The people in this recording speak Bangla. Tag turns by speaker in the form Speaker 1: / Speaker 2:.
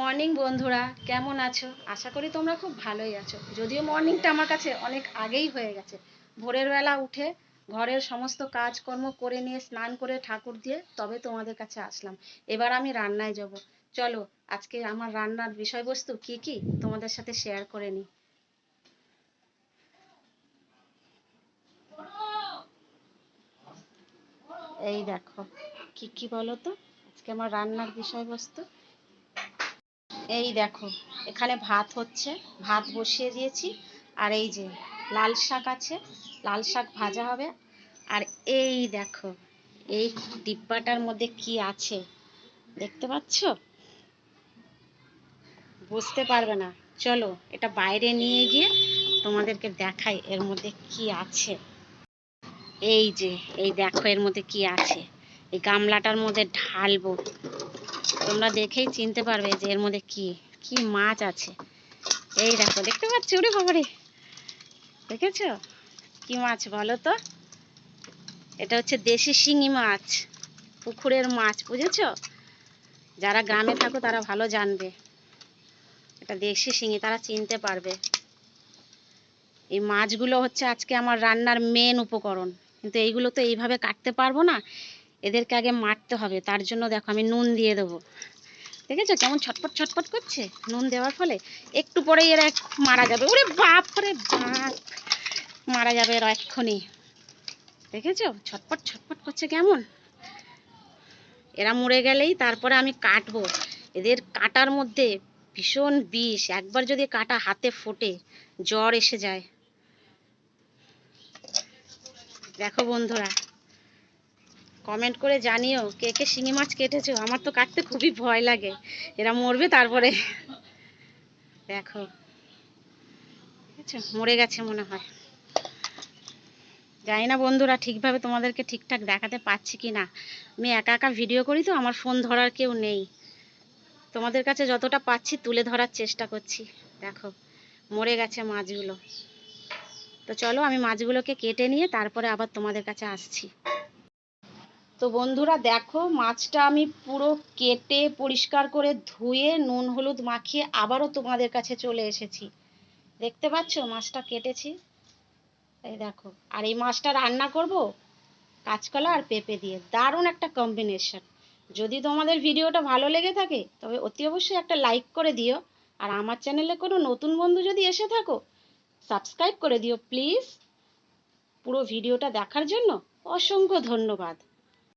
Speaker 1: মর্নিং বন্ধুরা। কেমন আছো? আশা করি তোমরা খুব ভালোই আছো। যদিও মর্নিংটা আমার কাছে অনেক আগেই হয়ে গেছে। ভোরের বেলা উঠে ঘরের সমস্ত কাজকর্ম করে নিয়ে স্নান করে ঠাকুর দিয়ে তবে তোমাদের কাছে আসলাম। এবার আমি রান্নায় যাব। চলো, আজকে আমার রান্নার বিষয়বস্তু কি কি? তোমাদের সাথে শেয়ার করে নিই। এই দেখো, কি কি বলো তো? আজকে আমার রান্নার বিষয়বস্তু। এই দেখো, এখানে ভাত হচ্ছে, ভাত বসিয়ে দিয়েছি, আর এই যে লাল শাক আছে, লাল শাক ভাজা হবে, আর এই দেখো, এই ডিব্বাটার মধ্যে কি আছে, দেখতে পাচ্ছ? বুঝতে পারবে না। চলো, এটা বাইরে নিয়ে গিয়ে তোমাদেরকে দেখাই এর মধ্যে কি আছে। এই যে, এই দেখো এর মধ্যে কি আছে। এই গামলাটার মধ্যে ঢালবো। তোমরা দেখেই চিনতে পারবে যে এর মধ্যে কি কি মাছ আছে। এই দেখো, দেখতে পাচ্ছ? ওরে বাবারে দেখেছ? কি মাছ বলো তো? এটা হচ্ছে দেশি শিঙি মাছ, পুকুরের মাছ, বুঝেছ? যারা গ্রামে থাকো, তারা ভালো জানবে। এটা দেশি শিঙি, তারা চিনতে পারবে। এই মাছগুলো হচ্ছে আজকে আমার রান্নার মেন উপকরণ। কিন্তু এইগুলো তো এইভাবে কাটতে পারব না। এদেরকে আগে মারতে হবে, তার জন্য দেখো আমি নুন দিয়ে দেবো। দেখেছ? কেমন ছটপট ছটপট করছে? নুন দেওয়ার ফলে একটু পরেই এরা মারা যাবে। ওরে বাপ রে বাপ! মারা যাবে এরা এক্ষুনি। দেখেছ? ছটপট ছটপট করছে কেমন? এরা মরে গেলেই তারপরে আমি কাটবো। এদের কাটার মধ্যে ভীষণ বিষ। একবার যদি কাটা হাতে ফোটে, জ্বর এসে যায়। দেখো বন্ধুরা কমেন্ট করে জানিও কে কে শিঙি মাছ কেটেছো? আমার তো কাটতে খুবই ভয় লাগে। এরা মরবে তারপরে। দেখো। মরে গেছে মনে হয়। জানি না বন্ধুরা, ঠিকভাবে তোমাদেরকে ঠিকঠাক দেখাতে পাচ্ছি কি না আমি একা একা ভিডিও করি তো, আমার ফোন ধরার কেউ নেই। তোমাদের কাছে যতটা পাচ্ছি তুলে ধরার চেষ্টা করছি। দেখো, মরে গেছে মাছগুলো। তো চলো, আমি মাছগুলোকে কেটে নিয়ে তারপরে আবার তোমাদের কাছে আসছি। তো বন্ধুরা দেখো, মাছটা আমি পুরো কেটে পরিষ্কার করে ধুয়ে নুন হলুদ মাখিয়ে আবারও তোমাদের কাছে চলে এসেছি। দেখতে পাচ্ছ? মাছটা কেটেছি। এই দেখো, আর এই মাছটা রান্না করব কাঁচকলা আর পেঁপে দিয়ে। দারুণ একটা কম্বিনেশন যদি তোমাদের ভিডিওটা ভালো লেগে থাকে, তবে অতি অবশ্যই একটা লাইক করে দিও। আর আমার চ্যানেলে কোনো নতুন বন্ধু যদি এসে থাকো সাবস্ক্রাইব করে দিও প্লিজ পুরো ভিডিওটা দেখার জন্য অসংখ্য ধন্যবাদ।